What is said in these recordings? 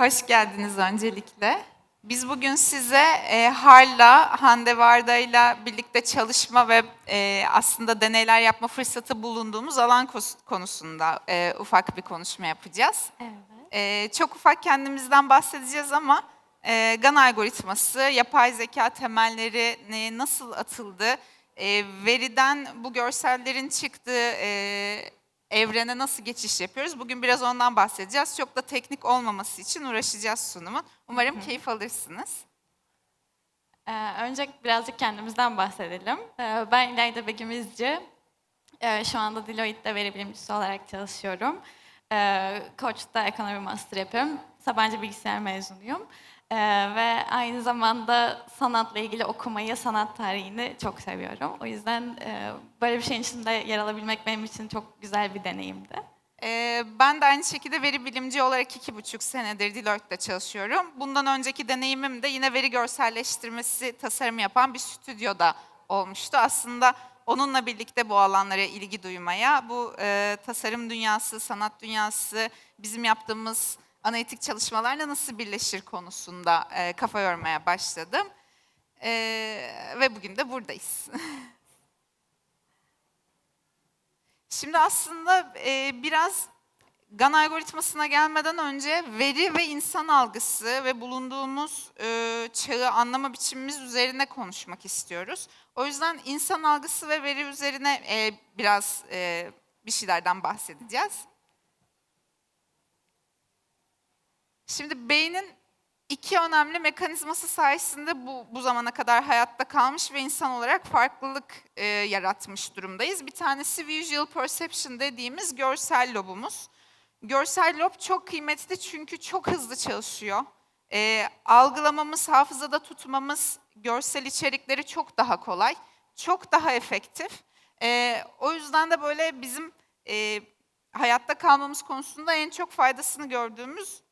Hoş geldiniz öncelikle. Biz bugün size e, Har'la, Hande Varda'yla birlikte çalışma ve e, aslında deneyler yapma fırsatı bulunduğumuz alan konusunda e, ufak bir konuşma yapacağız. Evet. E, çok ufak kendimizden bahsedeceğiz ama e, GAN algoritması, yapay zeka temelleri ne- nasıl atıldı, e, veriden bu görsellerin çıktığı e, evrene nasıl geçiş yapıyoruz? Bugün biraz ondan bahsedeceğiz. Çok da teknik olmaması için uğraşacağız sunumun. Umarım keyif alırsınız. Ee, önce birazcık kendimizden bahsedelim. Ee, ben İlayda Begüm İzci. Ee, şu anda Deloitte'de veri bilimcisi olarak çalışıyorum. Ee, Koç'ta ekonomi master yapıyorum. Sabancı bilgisayar mezunuyum. Ee, ve aynı zamanda sanatla ilgili okumayı, sanat tarihini çok seviyorum. O yüzden e, böyle bir şeyin içinde yer alabilmek benim için çok güzel bir deneyimdi. Ee, ben de aynı şekilde veri bilimci olarak iki buçuk senedir Deloitte'de çalışıyorum. Bundan önceki deneyimim de yine veri görselleştirmesi tasarımı yapan bir stüdyoda olmuştu. Aslında onunla birlikte bu alanlara ilgi duymaya, bu e, tasarım dünyası, sanat dünyası, bizim yaptığımız analitik çalışmalarla nasıl birleşir konusunda e, kafa yormaya başladım. E, ve bugün de buradayız. Şimdi aslında e, biraz GAN algoritmasına gelmeden önce veri ve insan algısı ve bulunduğumuz e, çağı anlama biçimimiz üzerine konuşmak istiyoruz. O yüzden insan algısı ve veri üzerine e, biraz e, bir şeylerden bahsedeceğiz. Şimdi beynin iki önemli mekanizması sayesinde bu, bu zamana kadar hayatta kalmış ve insan olarak farklılık e, yaratmış durumdayız. Bir tanesi visual perception dediğimiz görsel lobumuz. Görsel lob çok kıymetli çünkü çok hızlı çalışıyor. E, algılamamız, hafızada tutmamız görsel içerikleri çok daha kolay, çok daha efektif. E, o yüzden de böyle bizim e, hayatta kalmamız konusunda en çok faydasını gördüğümüz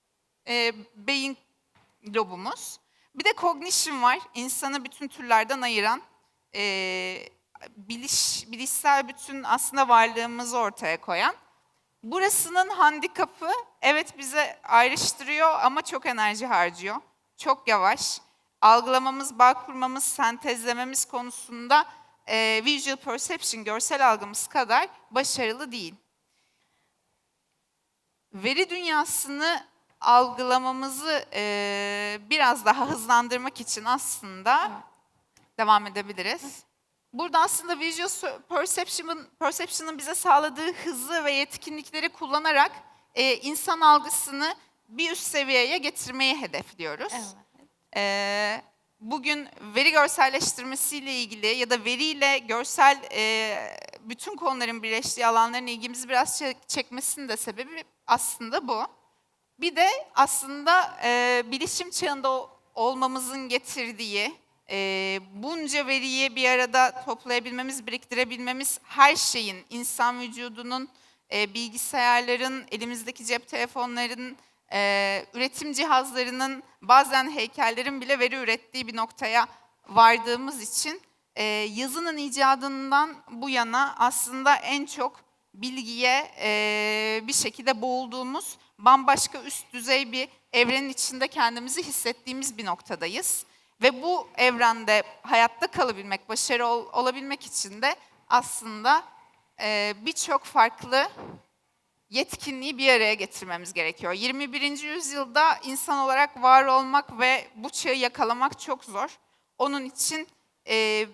e, beyin lobumuz. Bir de cognition var. İnsanı bütün türlerden ayıran, e, biliş, bilişsel bütün aslında varlığımızı ortaya koyan. Burasının handikapı evet bize ayrıştırıyor ama çok enerji harcıyor. Çok yavaş. Algılamamız, bağ kurmamız, sentezlememiz konusunda e, visual perception, görsel algımız kadar başarılı değil. Veri dünyasını algılamamızı e, biraz daha hızlandırmak için aslında devam edebiliriz. Burada aslında visual perception'ın perception'ın bize sağladığı hızı ve yetkinlikleri kullanarak e, insan algısını bir üst seviyeye getirmeyi hedefliyoruz. Evet. Ee, bugün veri görselleştirmesiyle ilgili ya da veriyle görsel e, bütün konuların birleştiği alanların ilgimizi biraz çek- çekmesinin de sebebi aslında bu. Bir de aslında e, bilişim çağında olmamızın getirdiği e, bunca veriyi bir arada toplayabilmemiz, biriktirebilmemiz her şeyin, insan vücudunun, e, bilgisayarların, elimizdeki cep telefonlarının, e, üretim cihazlarının, bazen heykellerin bile veri ürettiği bir noktaya vardığımız için e, yazının icadından bu yana aslında en çok bilgiye e, bir şekilde boğulduğumuz, bambaşka üst düzey bir evrenin içinde kendimizi hissettiğimiz bir noktadayız. Ve bu evrende hayatta kalabilmek, başarı ol- olabilmek için de aslında e, birçok farklı yetkinliği bir araya getirmemiz gerekiyor. 21. yüzyılda insan olarak var olmak ve bu çağı yakalamak çok zor. Onun için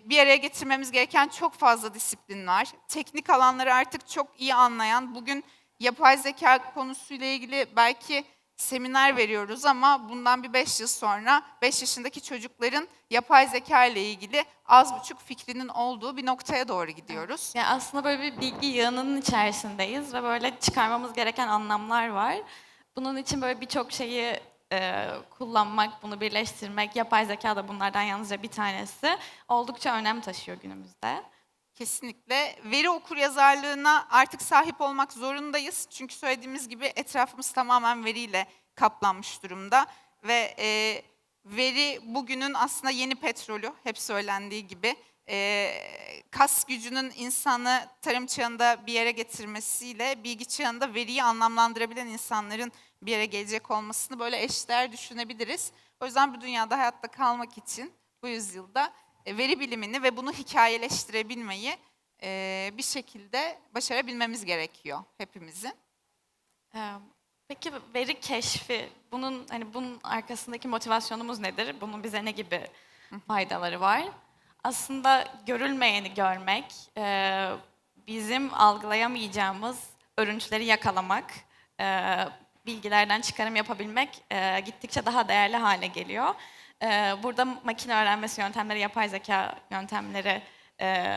bir araya getirmemiz gereken çok fazla disiplin var. Teknik alanları artık çok iyi anlayan, bugün yapay zeka konusuyla ilgili belki seminer veriyoruz ama bundan bir 5 yıl sonra 5 yaşındaki çocukların yapay zeka ile ilgili az buçuk fikrinin olduğu bir noktaya doğru gidiyoruz. Ya aslında böyle bir bilgi yığınının içerisindeyiz ve böyle çıkarmamız gereken anlamlar var. Bunun için böyle birçok şeyi e, kullanmak, bunu birleştirmek, yapay zeka da bunlardan yalnızca bir tanesi oldukça önem taşıyor günümüzde. Kesinlikle. Veri okur yazarlığına artık sahip olmak zorundayız. Çünkü söylediğimiz gibi etrafımız tamamen veriyle kaplanmış durumda. Ve e, veri bugünün aslında yeni petrolü, hep söylendiği gibi. E, kas gücünün insanı tarım çağında bir yere getirmesiyle bilgi çağında veriyi anlamlandırabilen insanların bir yere gelecek olmasını böyle eşdeğer düşünebiliriz. O yüzden bu dünyada hayatta kalmak için bu yüzyılda e, veri bilimini ve bunu hikayeleştirebilmeyi e, bir şekilde başarabilmemiz gerekiyor hepimizin. Peki veri keşfi, bunun hani bunun arkasındaki motivasyonumuz nedir? Bunun bize ne gibi faydaları var? Aslında görülmeyeni görmek, bizim algılayamayacağımız örüntüleri yakalamak, bilgilerden çıkarım yapabilmek e, gittikçe daha değerli hale geliyor. E, Burada makine öğrenmesi yöntemleri, yapay zeka yöntemleri e,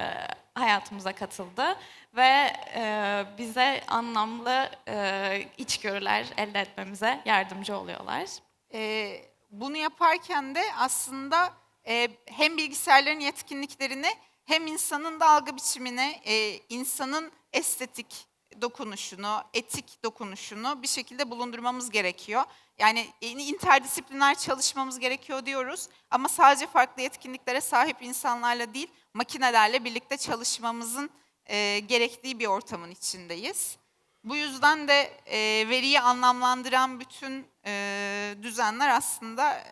hayatımıza katıldı ve e, bize anlamlı e, içgörüler elde etmemize yardımcı oluyorlar. E, bunu yaparken de aslında e, hem bilgisayarların yetkinliklerini hem insanın da algı biçimini, e, insanın estetik dokunuşunu, etik dokunuşunu bir şekilde bulundurmamız gerekiyor. Yani interdisipliner çalışmamız gerekiyor diyoruz ama sadece farklı yetkinliklere sahip insanlarla değil, makinelerle birlikte çalışmamızın e, gerektiği bir ortamın içindeyiz. Bu yüzden de e, veriyi anlamlandıran bütün e, düzenler aslında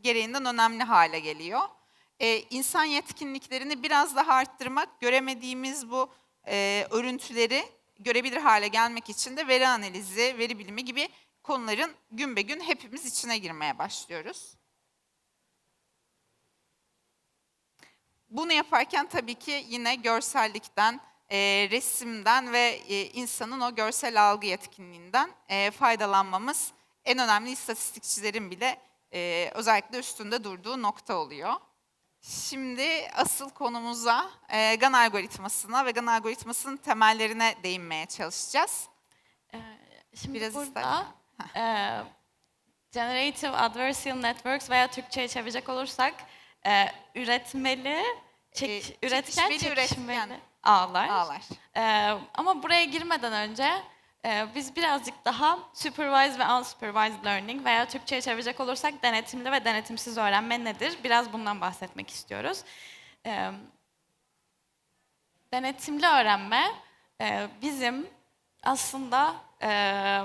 gereğinden önemli hale geliyor. E, insan yetkinliklerini biraz daha arttırmak, göremediğimiz bu e, örüntüleri görebilir hale gelmek için de veri analizi, veri bilimi gibi konuların gün be gün hepimiz içine girmeye başlıyoruz. Bunu yaparken tabii ki yine görsellikten, e, resimden ve e, insanın o görsel algı yetkinliğinden e, faydalanmamız en önemli istatistikçilerin bile e, özellikle üstünde durduğu nokta oluyor. Şimdi asıl konumuza e, GAN algoritmasına ve GAN algoritmasının temellerine değinmeye çalışacağız. Ee, Şimdi Biraz burada e, Generative Adversarial Networks veya Türkçe'ye çevirecek olursak e, üretmeli, çek, Ee, üretken, çekişmeli, çekişmeli üretken. ağlar. Ağlar. Ee, ama buraya girmeden önce e, biz birazcık daha supervised ve unsupervised learning veya Türkçe'ye çevirecek olursak denetimli ve denetimsiz öğrenme nedir? Biraz bundan bahsetmek istiyoruz. Ee, denetimli öğrenme e, bizim aslında e,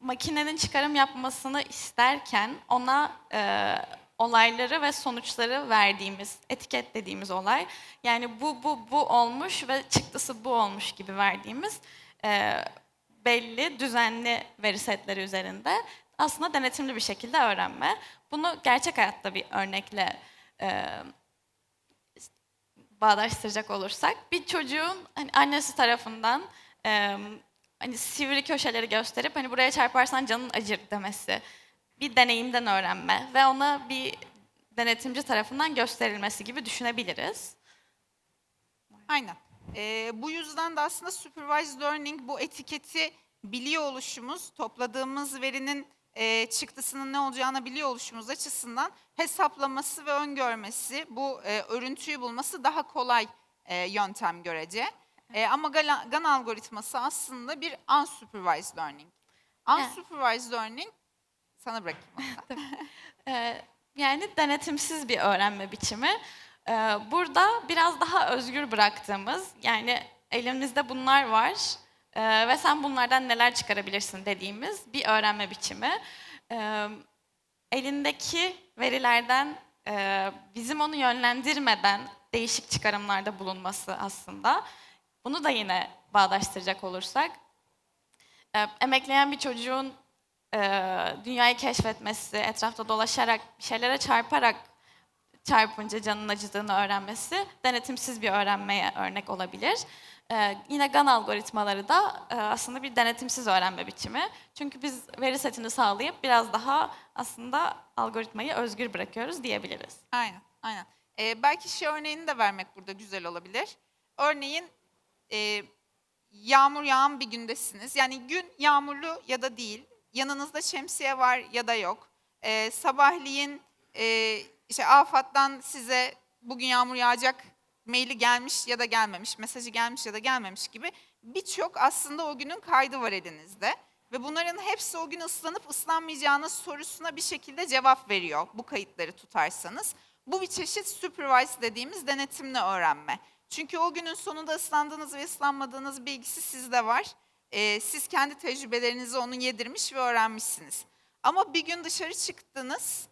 makinenin çıkarım yapmasını isterken ona e, olayları ve sonuçları verdiğimiz, etiketlediğimiz olay. Yani bu, bu, bu olmuş ve çıktısı bu olmuş gibi verdiğimiz e, belli, düzenli veri setleri üzerinde aslında denetimli bir şekilde öğrenme. Bunu gerçek hayatta bir örnekle e, bağdaştıracak olursak bir çocuğun hani annesi tarafından e, hani sivri köşeleri gösterip hani buraya çarparsan canın acır demesi bir deneyimden öğrenme ve ona bir denetimci tarafından gösterilmesi gibi düşünebiliriz. Aynen. Ee, bu yüzden de aslında supervised learning bu etiketi biliyor oluşumuz, topladığımız verinin e, çıktısının ne olacağını biliyor oluşumuz açısından hesaplaması ve öngörmesi, bu e, örüntüyü bulması daha kolay e, yöntem görece. E, ama GAN, algoritması aslında bir unsupervised learning. Unsupervised learning, sana bırakayım. Ee, yani denetimsiz bir öğrenme biçimi. Ee, burada biraz daha özgür bıraktığımız, yani elimizde bunlar var ee, ve sen bunlardan neler çıkarabilirsin dediğimiz bir öğrenme biçimi. Ee, elindeki verilerden e, bizim onu yönlendirmeden değişik çıkarımlarda bulunması aslında. Bunu da yine bağdaştıracak olursak, e, emekleyen bir çocuğun e, dünyayı keşfetmesi, etrafta dolaşarak, bir şeylere çarparak çarpınca canının acıdığını öğrenmesi denetimsiz bir öğrenmeye örnek olabilir. E, yine GAN algoritmaları da e, aslında bir denetimsiz öğrenme biçimi. Çünkü biz veri setini sağlayıp biraz daha aslında algoritmayı özgür bırakıyoruz diyebiliriz. Aynen, aynen. Ee, belki şey örneğini de vermek burada güzel olabilir. Örneğin e, yağmur yağan bir gündesiniz. Yani gün yağmurlu ya da değil. Yanınızda şemsiye var ya da yok. Ee, sabahleyin e, işte AFAD'dan size bugün yağmur yağacak maili gelmiş ya da gelmemiş, mesajı gelmiş ya da gelmemiş gibi birçok aslında o günün kaydı var elinizde. Ve bunların hepsi o gün ıslanıp ıslanmayacağınız sorusuna bir şekilde cevap veriyor bu kayıtları tutarsanız. Bu bir çeşit supervised dediğimiz denetimli öğrenme. Çünkü o günün sonunda ıslandığınız ve ıslanmadığınız bilgisi sizde var. e, siz kendi tecrübelerinizi onu yedirmiş ve öğrenmişsiniz. Ama bir gün dışarı çıktınız,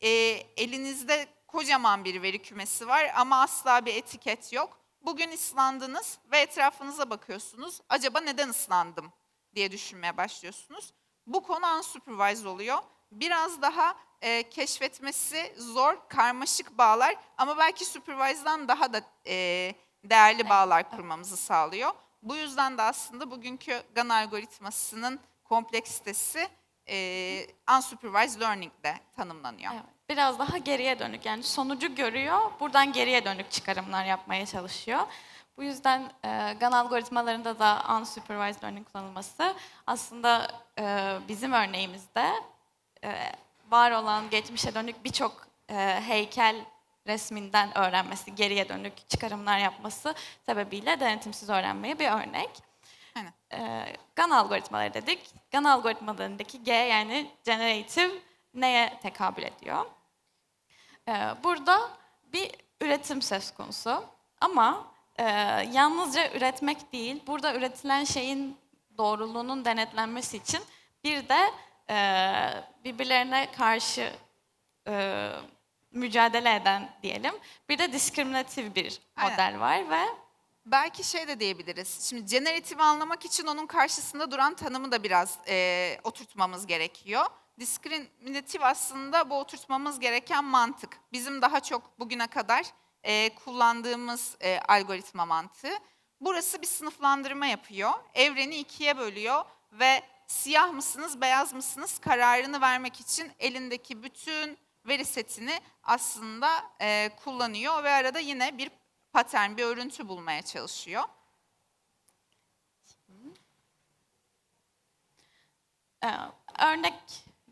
e, elinizde kocaman bir veri kümesi var ama asla bir etiket yok. Bugün ıslandınız ve etrafınıza bakıyorsunuz. Acaba neden ıslandım diye düşünmeye başlıyorsunuz. Bu konu unsupervised oluyor. Biraz daha e, keşfetmesi zor, karmaşık bağlar ama belki supervised'dan daha da e, değerli bağlar kurmamızı sağlıyor. Bu yüzden de aslında bugünkü GAN algoritmasının kompleksitesi e, unsupervised learning'de tanımlanıyor. Evet. Biraz daha geriye dönük yani sonucu görüyor, buradan geriye dönük çıkarımlar yapmaya çalışıyor. Bu yüzden e, GAN algoritmalarında da unsupervised learning kullanılması aslında e, bizim örneğimizde e, var olan geçmişe dönük birçok e, heykel resminden öğrenmesi, geriye dönük çıkarımlar yapması sebebiyle denetimsiz öğrenmeye bir örnek. Aynen. E, GAN algoritmaları dedik. GAN algoritmalarındaki G yani generative neye tekabül ediyor? Ee, Burada bir üretim söz konusu ama e, yalnızca üretmek değil, burada üretilen şeyin doğruluğunun denetlenmesi için bir de e, birbirlerine karşı e, mücadele eden diyelim, bir de diskriminatif bir Aynen. model var ve Belki şey de diyebiliriz. Şimdi generative anlamak için onun karşısında duran tanımı da biraz e, oturtmamız gerekiyor. Diskriminatif aslında bu oturtmamız gereken mantık. Bizim daha çok bugüne kadar e, kullandığımız e, algoritma mantığı. Burası bir sınıflandırma yapıyor. Evreni ikiye bölüyor ve siyah mısınız, beyaz mısınız kararını vermek için elindeki bütün veri setini aslında e, kullanıyor ve arada yine bir patern, bir örüntü bulmaya çalışıyor. Ee, örnek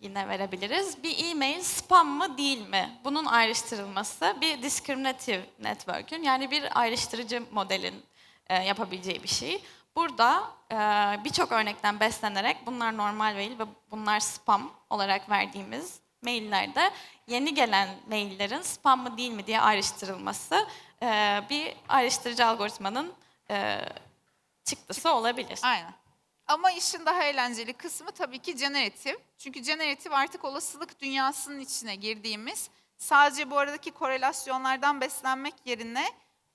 yine verebiliriz. Bir e-mail spam mı değil mi? Bunun ayrıştırılması bir discriminative network'ün yani bir ayrıştırıcı modelin e, yapabileceği bir şey. Burada e, birçok örnekten beslenerek bunlar normal mail ve bunlar spam olarak verdiğimiz maillerde yeni gelen maillerin spam mı değil mi diye ayrıştırılması e, bir ayrıştırıcı algoritmanın e, çıktısı olabilir. Aynen. Ama işin daha eğlenceli kısmı tabii ki generatif. Çünkü generatif artık olasılık dünyasının içine girdiğimiz, sadece bu aradaki korelasyonlardan beslenmek yerine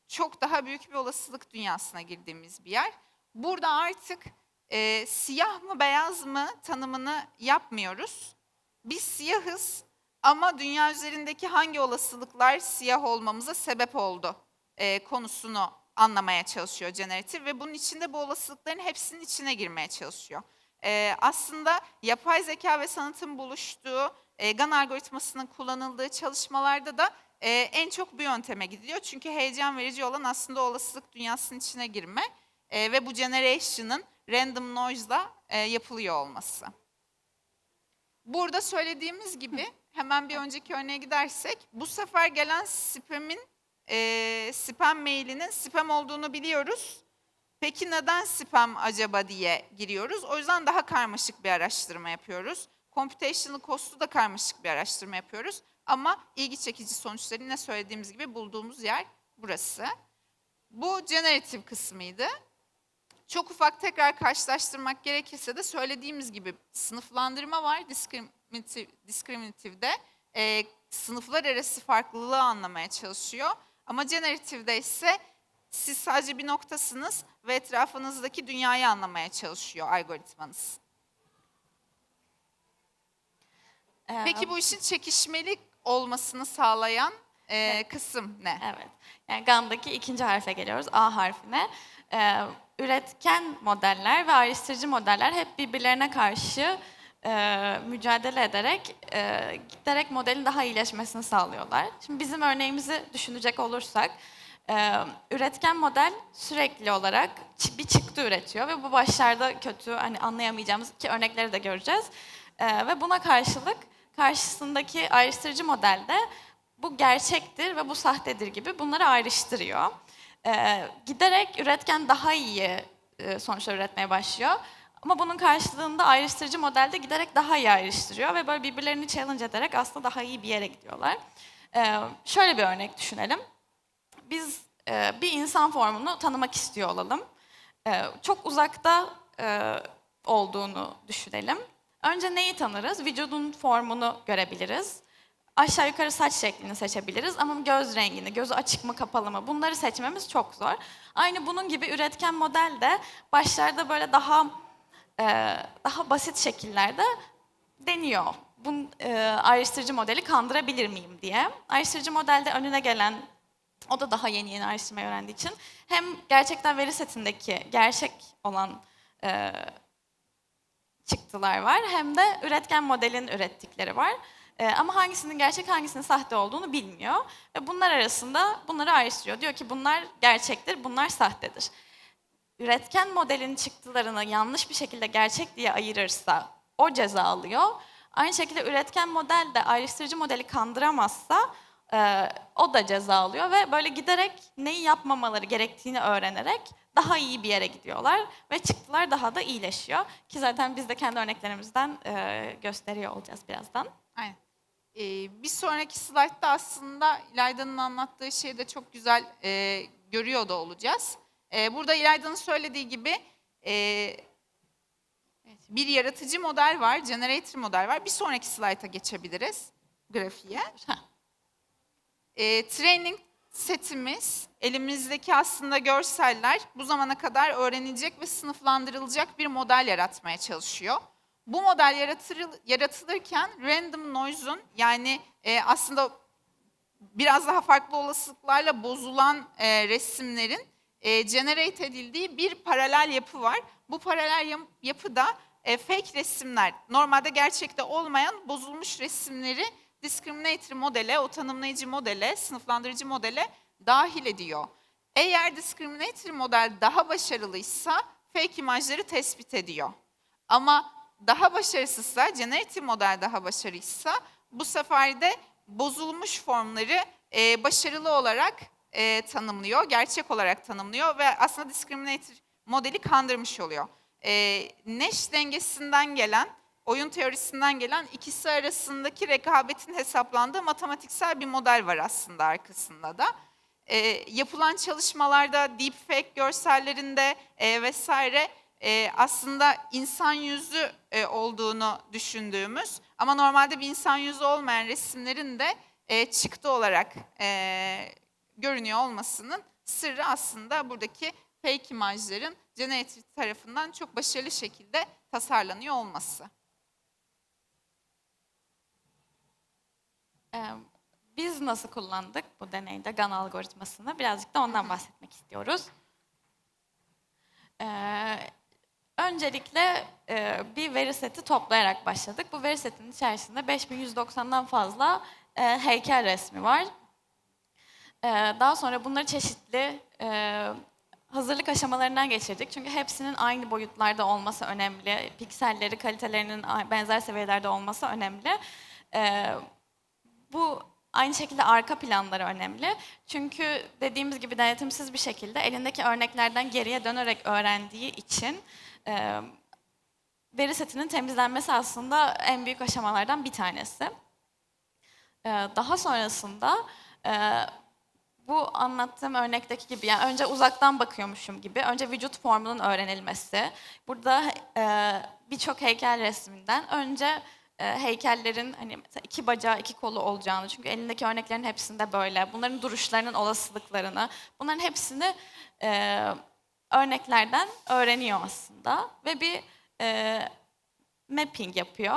çok daha büyük bir olasılık dünyasına girdiğimiz bir yer. Burada artık e, siyah mı beyaz mı tanımını yapmıyoruz. Biz siyahız ama dünya üzerindeki hangi olasılıklar siyah olmamıza sebep oldu e, konusunu anlamaya çalışıyor generatif ve bunun içinde bu olasılıkların hepsinin içine girmeye çalışıyor. E, aslında yapay zeka ve sanatın buluştuğu e, GAN algoritmasının kullanıldığı çalışmalarda da e, en çok bu yönteme gidiyor. Çünkü heyecan verici olan aslında olasılık dünyasının içine girme e, ve bu generation'ın random noise'la e, yapılıyor olması. Burada söylediğimiz gibi hemen bir önceki örneğe gidersek bu sefer gelen spam'in e, spam mailinin spam olduğunu biliyoruz. Peki neden spam acaba diye giriyoruz. O yüzden daha karmaşık bir araştırma yapıyoruz. Computational cost'u da karmaşık bir araştırma yapıyoruz. Ama ilgi çekici sonuçları ne söylediğimiz gibi bulduğumuz yer burası. Bu generative kısmıydı. Çok ufak tekrar karşılaştırmak gerekirse de söylediğimiz gibi sınıflandırma var discriminative, discriminative'de. Ee, sınıflar arası farklılığı anlamaya çalışıyor. Ama generative'de ise siz sadece bir noktasınız ve etrafınızdaki dünyayı anlamaya çalışıyor algoritmanız. Ee, Peki bu işin çekişmeli olmasını sağlayan e, kısım ne? Evet. Yani GAN'daki ikinci harfe geliyoruz, A harfine. Ee, üretken modeller ve ayrıştırıcı modeller hep birbirlerine karşı e, mücadele ederek e, giderek modelin daha iyileşmesini sağlıyorlar. Şimdi bizim örneğimizi düşünecek olursak, e, üretken model sürekli olarak bir çıktı üretiyor ve bu başlarda kötü, hani anlayamayacağımız ki örnekleri de göreceğiz. E, ve buna karşılık karşısındaki ayrıştırıcı modelde bu gerçektir ve bu sahtedir gibi bunları ayrıştırıyor. Ee, giderek üretken daha iyi e, sonuçlar üretmeye başlıyor. Ama bunun karşılığında ayrıştırıcı modelde giderek daha iyi ayrıştırıyor ve böyle birbirlerini challenge ederek aslında daha iyi bir yere gidiyorlar. Ee, şöyle bir örnek düşünelim. Biz e, bir insan formunu tanımak istiyor olalım. Ee, çok uzakta e, olduğunu düşünelim. Önce neyi tanırız? Vücudun formunu görebiliriz. Aşağı yukarı saç şeklini seçebiliriz ama göz rengini, gözü açık mı kapalı mı bunları seçmemiz çok zor. Aynı bunun gibi üretken model de başlarda böyle daha e, daha basit şekillerde deniyor. Bu e, ayrıştırıcı modeli kandırabilir miyim diye. Ayrıştırıcı modelde önüne gelen, o da daha yeni yeni ayrıştırmayı öğrendiği için hem gerçekten veri setindeki gerçek olan e, çıktılar var hem de üretken modelin ürettikleri var. E, ama hangisinin gerçek hangisinin sahte olduğunu bilmiyor. Ve bunlar arasında bunları ayrıştırıyor. Diyor ki bunlar gerçektir, bunlar sahtedir. Üretken modelin çıktılarını yanlış bir şekilde gerçek diye ayırırsa o ceza alıyor. Aynı şekilde üretken model de ayrıştırıcı modeli kandıramazsa e, o da ceza alıyor ve böyle giderek neyi yapmamaları gerektiğini öğrenerek daha iyi bir yere gidiyorlar ve çıktılar daha da iyileşiyor. Ki zaten biz de kendi örneklerimizden e, gösteriyor olacağız birazdan. Aynen. Ee, bir sonraki slaytta aslında İlayda'nın anlattığı şeyi de çok güzel e, görüyor da olacağız. Ee, burada İlayda'nın söylediği gibi e, bir yaratıcı model var, generator model var. Bir sonraki slayta geçebiliriz grafiğe. E, training setimiz, elimizdeki aslında görseller bu zamana kadar öğrenilecek ve sınıflandırılacak bir model yaratmaya çalışıyor. Bu model yaratılırken random noise'un yani e, aslında biraz daha farklı olasılıklarla bozulan e, resimlerin e, generate edildiği bir paralel yapı var. Bu paralel yap- yapıda e, fake resimler, normalde gerçekte olmayan bozulmuş resimleri discriminator modele, o tanımlayıcı modele, sınıflandırıcı modele dahil ediyor. Eğer discriminator model daha başarılıysa fake imajları tespit ediyor. Ama daha başarısızsa, generative model daha başarılıysa bu sefer de bozulmuş formları e, başarılı olarak e, tanımlıyor, gerçek olarak tanımlıyor ve aslında discriminator modeli kandırmış oluyor. E, Nash dengesinden gelen, oyun teorisinden gelen ikisi arasındaki rekabetin hesaplandığı matematiksel bir model var aslında arkasında da. E, yapılan çalışmalarda deepfake görsellerinde e, vesaire e, aslında insan yüzü e, olduğunu düşündüğümüz ama normalde bir insan yüzü olmayan resimlerin de e, çıktı olarak e, görünüyor olmasının sırrı aslında buradaki fake imajların generative tarafından çok başarılı şekilde tasarlanıyor olması. Ee, Biz nasıl kullandık bu deneyde GAN algoritmasını? Birazcık da ondan bahsetmek istiyoruz. Öncelikle e, bir veri seti toplayarak başladık. Bu veri setinin içerisinde 5190'dan fazla e, heykel resmi var. Ee, daha sonra bunları çeşitli e, hazırlık aşamalarından geçirdik. Çünkü hepsinin aynı boyutlarda olması önemli. Pikselleri, kalitelerinin benzer seviyelerde olması önemli. Ee, bu aynı şekilde arka planları önemli. Çünkü dediğimiz gibi denetimsiz bir şekilde elindeki örneklerden geriye dönerek öğrendiği için e, veri setinin temizlenmesi aslında en büyük aşamalardan bir tanesi. Ee, daha sonrasında e, bu anlattığım örnekteki gibi yani önce uzaktan bakıyormuşum gibi önce vücut formunun öğrenilmesi. Burada e, birçok heykel resminden önce e, heykellerin hani iki bacağı iki kolu olacağını çünkü elindeki örneklerin hepsinde böyle bunların duruşlarının olasılıklarını bunların hepsini e, örneklerden öğreniyor aslında ve bir e, mapping yapıyor.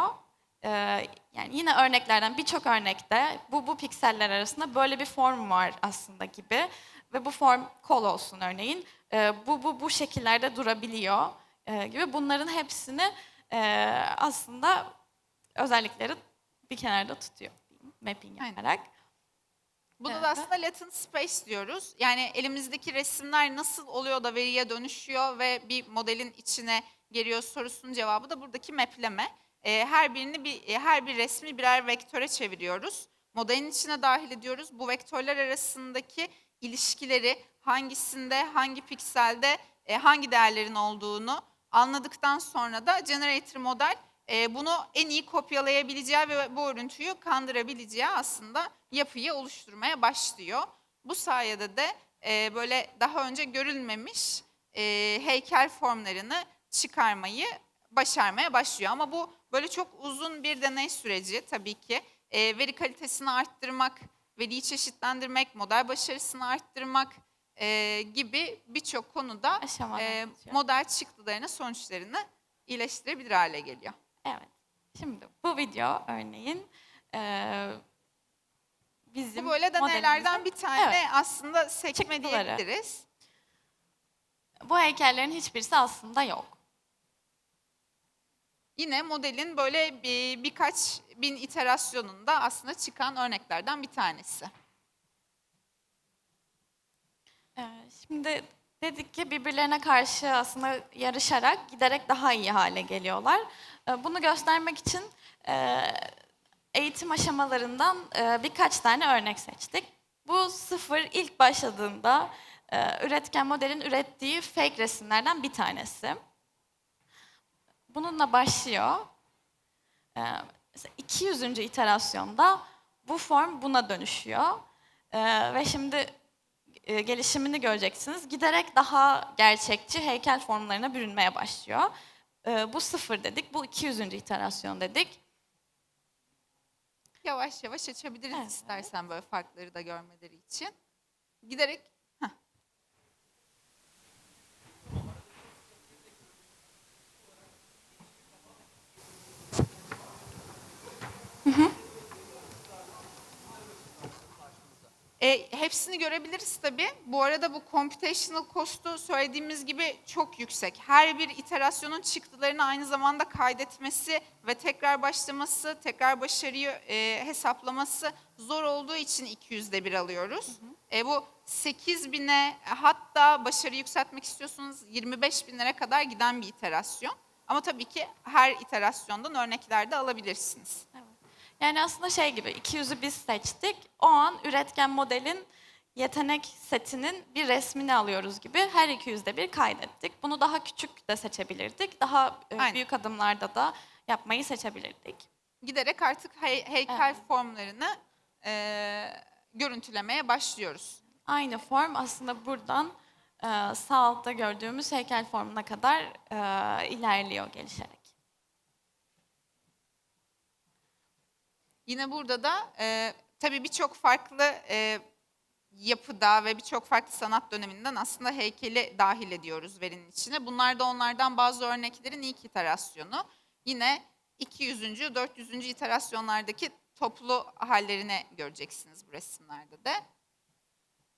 Ee, yani yine örneklerden birçok örnekte bu bu pikseller arasında böyle bir form var aslında gibi ve bu form kol olsun örneğin Ee, bu bu bu şekillerde durabiliyor e, gibi bunların hepsini e, aslında özellikleri bir kenarda tutuyor mapping Aynen. yaparak. Buna Evet. da aslında latent space diyoruz. Yani elimizdeki resimler nasıl oluyor da veriye dönüşüyor ve bir modelin içine giriyor sorusunun cevabı da buradaki mapleme. Ee, her birini bir e, her bir resmi birer vektöre çeviriyoruz. Modelin içine dahil ediyoruz. Bu vektörler arasındaki ilişkileri hangisinde, hangi pikselde, e, hangi değerlerin olduğunu anladıktan sonra da generator model e, bunu en iyi kopyalayabileceği ve bu örüntüyü kandırabileceği aslında yapıyı oluşturmaya başlıyor. Bu sayede de e, böyle daha önce görülmemiş e, heykel formlarını çıkarmayı başarmaya başlıyor. Ama bu böyle çok uzun bir deney süreci tabii ki. E, veri kalitesini arttırmak, veriyi çeşitlendirmek, model başarısını arttırmak e, gibi birçok konuda e, model çıktılarının sonuçlarını iyileştirebilir hale geliyor. Evet. Şimdi bu video örneğin e, bizim Bu böyle modelimizin- bir tane Evet. aslında sekme Çıktıları. diyebiliriz. Bu heykellerin hiçbirisi aslında yok. Yine modelin böyle bir, birkaç bin iterasyonunda aslında çıkan örneklerden bir tanesi. Ee, Şimdi dedik ki birbirlerine karşı aslında yarışarak giderek daha iyi hale geliyorlar. Ee, Bunu göstermek için e, eğitim aşamalarından e, birkaç tane örnek seçtik. Bu sıfır ilk başladığında e, üretken modelin ürettiği fake resimlerden bir tanesi. Bununla başlıyor. Ee, mesela 200. iterasyonda bu form buna dönüşüyor. Ve şimdi e, gelişimini göreceksiniz. Giderek daha gerçekçi heykel formlarına bürünmeye başlıyor. Ee, bu sıfır dedik, bu 200. iterasyon dedik. Yavaş yavaş açabiliriz Evet. istersen böyle farkları da görmeleri için. Giderek E, hepsini görebiliriz tabii. Bu arada bu computational cost'u söylediğimiz gibi çok yüksek. Her bir iterasyonun çıktılarını aynı zamanda kaydetmesi ve tekrar başlaması, tekrar başarıyı e, hesaplaması zor olduğu için 200'de bir alıyoruz. E, bu 8 bine hatta başarı yükseltmek istiyorsanız 25 binlere kadar giden bir iterasyon. Ama tabii ki her iterasyondan örnekler de alabilirsiniz. Yani aslında şey gibi 200'ü biz seçtik. O an üretken modelin yetenek setinin bir resmini alıyoruz gibi her 200'de bir kaydettik. Bunu daha küçük de seçebilirdik. Daha e, Aynen. büyük adımlarda da yapmayı seçebilirdik. Giderek artık hey- heykel formlarını e, görüntülemeye başlıyoruz. Aynı form aslında buradan e, sağ altta gördüğümüz heykel formuna kadar e, ilerliyor gelişerek. Yine burada da e, tabii birçok farklı e, yapıda ve birçok farklı sanat döneminden aslında heykeli dahil ediyoruz verinin içine. Bunlar da onlardan bazı örneklerin ilk iterasyonu. Yine 200. 400. iterasyonlardaki toplu hallerini göreceksiniz bu resimlerde de.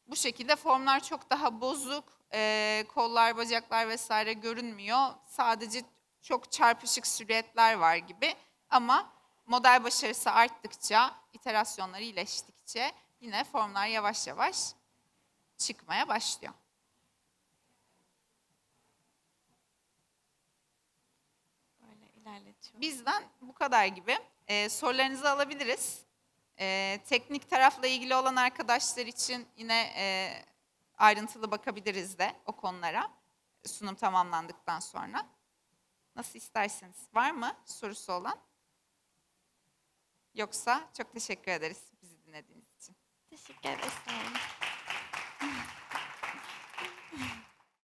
Bu şekilde formlar çok daha bozuk, e, kollar, bacaklar vesaire görünmüyor. Sadece çok çarpışık silüetler var gibi ama model başarısı arttıkça, iterasyonları iyileştikçe yine formlar yavaş yavaş çıkmaya başlıyor. Böyle. Bizden bu kadar gibi. Ee, sorularınızı alabiliriz. Ee, teknik tarafla ilgili olan arkadaşlar için yine e, ayrıntılı bakabiliriz de o konulara sunum tamamlandıktan sonra. Nasıl isterseniz. Var mı sorusu olan? Yoksa çok teşekkür ederiz bizi dinlediğiniz için. Teşekkür ederiz.